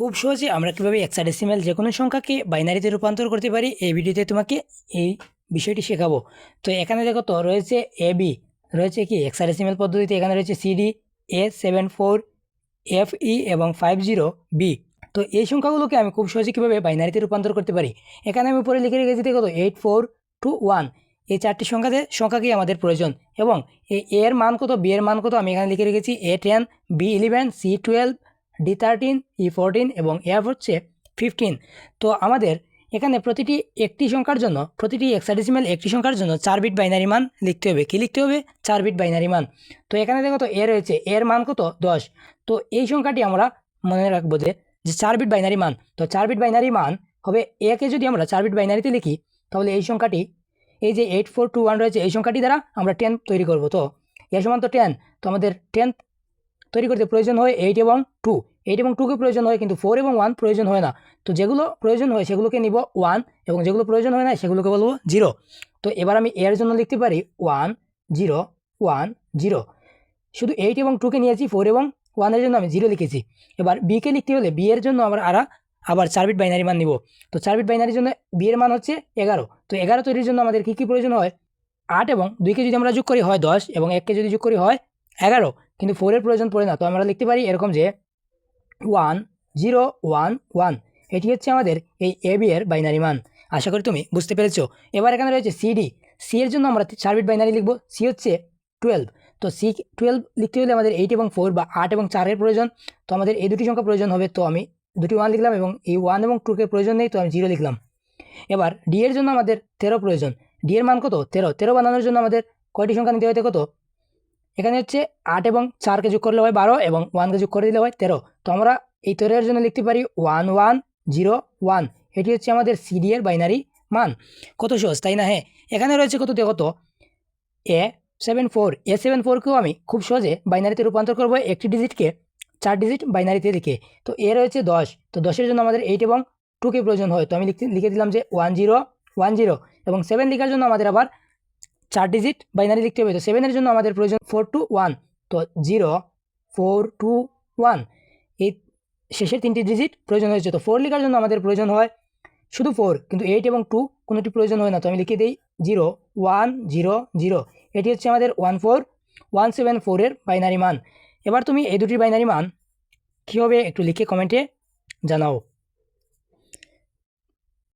খুব সহজে আমরা কীভাবে এক্সাডেসিমেল যে কোনো সংখ্যাকে বাইনারিতে রূপান্তর করতে পারি এই ভিডিওতে তোমাকে এই বিষয়টি শেখাবো। তো এখানে দেখো তো রয়েছে এ বি রয়েছে কি এক্সাডেসিমেল পদ্ধতিতে এখানে রয়েছে C D A seven four F E এবং ফাইভ জিরো বি তো এই সংখ্যাগুলোকে আমি খুব সহজে কীভাবে বাইনারিতে রূপান্তর করতে পারি? এখানে আমি উপরে লিখে রেখেছি দেখো তো এইট ফোর টু ওয়ান এই চারটি সংখ্যাতে সংখ্যাকেই আমাদের প্রয়োজন এবং এ এর মান কত বি এর মান কত আমি এখানে লিখে রেখেছি A ten B eleven C twelve D thirteen E fourteen এবং এফ হচ্ছে ফিফটিন তো আমাদের এখানে প্রতিটি একটি সংখ্যার জন্য, প্রতিটি এক্সাডেসিমেল একটি সংখ্যার জন্য চার বিট বাইনারি মান লিখতে হবে। কী লিখতে হবে? চার বিট বাইনারি মান। তো এখানে দেখো তো এ রয়েছে। এর মান কত? দশ। তো এই সংখ্যাটি আমরা মনে রাখব যে যে চার বিট বাইনারি মান। তো চার বিট বাইনারি মান হবে একে যদি আমরা চার বিট বাইনারিতে লিখি, তাহলে এই সংখ্যাটি, এই যে এইট ফোর টু ওয়ান রয়েছে, এই সংখ্যাটি দ্বারা আমরা টেন তৈরি করব। তো এ সমান তো টেন তো আমাদের টেন তৈরি করতে প্রয়োজন হয় এইট এবং টু এইট এবং টুকে প্রয়োজন হয় কিন্তু ফোর এবং ওয়ান প্রয়োজন হয় না। তো যেগুলো প্রয়োজন হয় সেগুলোকে নিব ওয়ান এবং যেগুলো প্রয়োজন হয় না সেগুলোকে বলব জিরো তো এবার আমি এর জন্য লিখতে পারি ওয়ান জিরো ওয়ান জিরো শুধু এইট এবং টুকে নিয়েছি ফোর এবং ওয়ানের জন্য আমি জিরো লিখেছি। এবার বিকে লিখতে হলে বি এর জন্য আমরা আরা, আবার চার বিট বাইনারি মান নিব। তো চার বিট বাইনারির জন্য বি এর মান হচ্ছে এগারো। তো এগারো তৈরির জন্য আমাদের কী কী প্রয়োজন হয়? আট এবং দুইকে যদি আমরা যোগ করি হয় দশ এবং এককে যদি যোগ করি হয় এগারো। কিন্তু ফোরের প্রয়োজন পড়ে না। তো আমরা লিখতে পারি এরকম যে ওয়ান, জিরো, ওয়ান ওয়ান। এটি হচ্ছে আমাদের এই এ বি এর বাইনারি মান। আশা করি তুমি বুঝতে পেরেছ। এবার এখানে রয়েছে সিডি সি এর জন্য আমরা চার বিট বাইনারি লিখব। সি হচ্ছে টুয়েলভ তো সি টুয়েলভ লিখতে হলে আমাদের এইট এবং ফোর বা আট এবং চারের প্রয়োজন। তো আমাদের এই দুটি সংখ্যা প্রয়োজন হবে। তো আমি দুটি ওয়ান লিখলাম এবং এই ওয়ান এবং টুকে প্রয়োজন নেই, তো আমি জিরো লিখলাম। এবার ডি এর জন্য আমাদের তেরো প্রয়োজন। ডি এর মান কত? তেরো। তেরো বানানোর জন্য আমাদের কয়টি সংখ্যা নিতে হতে কত এখানে হচ্ছে আট এবং চারকে যোগ করলে হয় বারো এবং ওয়ানকে যোগ করে দিলে হয় তেরো। তো আমরা এই তেরোর জন্য লিখতে পারি ওয়ান ওয়ান, জিরো, ওয়ান। এটি হচ্ছে আমাদের সিডি এর বাইনারি মান। কত সহজ, তাই না? হ্যাঁ এখানে রয়েছে কত দেখো তো A seven four. A seven ফোরকেও আমি খুব সহজে বাইনারিতে রূপান্তর করব। একটি ডিজিটকে চার ডিজিট বাইনারিতে লিখে। তো এ রয়েছে দশ। তো দশের জন্য আমাদের এইট এবং টুকে প্রয়োজন হয়। তো আমি লিখতে, লিখে দিলাম যে ওয়ান জিরো ওয়ান জিরো এবং সেভেন লেখার জন্য আমাদের আবার চার ডিজিট বাইনারি লিখতে হবে। তো সেভেনের জন্য আমাদের প্রয়োজন ফোর টু ওয়ান তো জিরো ফোর টু ওয়ান এই শেষের তিনটি ডিজিট প্রয়োজন হয়েছে। তো ফোর লেখার জন্য আমাদের প্রয়োজন হয় শুধু ফোর কিন্তু এইট এবং টু কোনোটি প্রয়োজন হয় না। তো আমি লিখে দিই জিরো ওয়ান জিরো জিরো এটি হচ্ছে আমাদের ওয়ান ফোর ওয়ান সেভেন ফোরের বাইনারি মান। এবার তুমি এই দুটি বাইনারি মান কী হবে একটু লিখে কমেন্টে জানাও।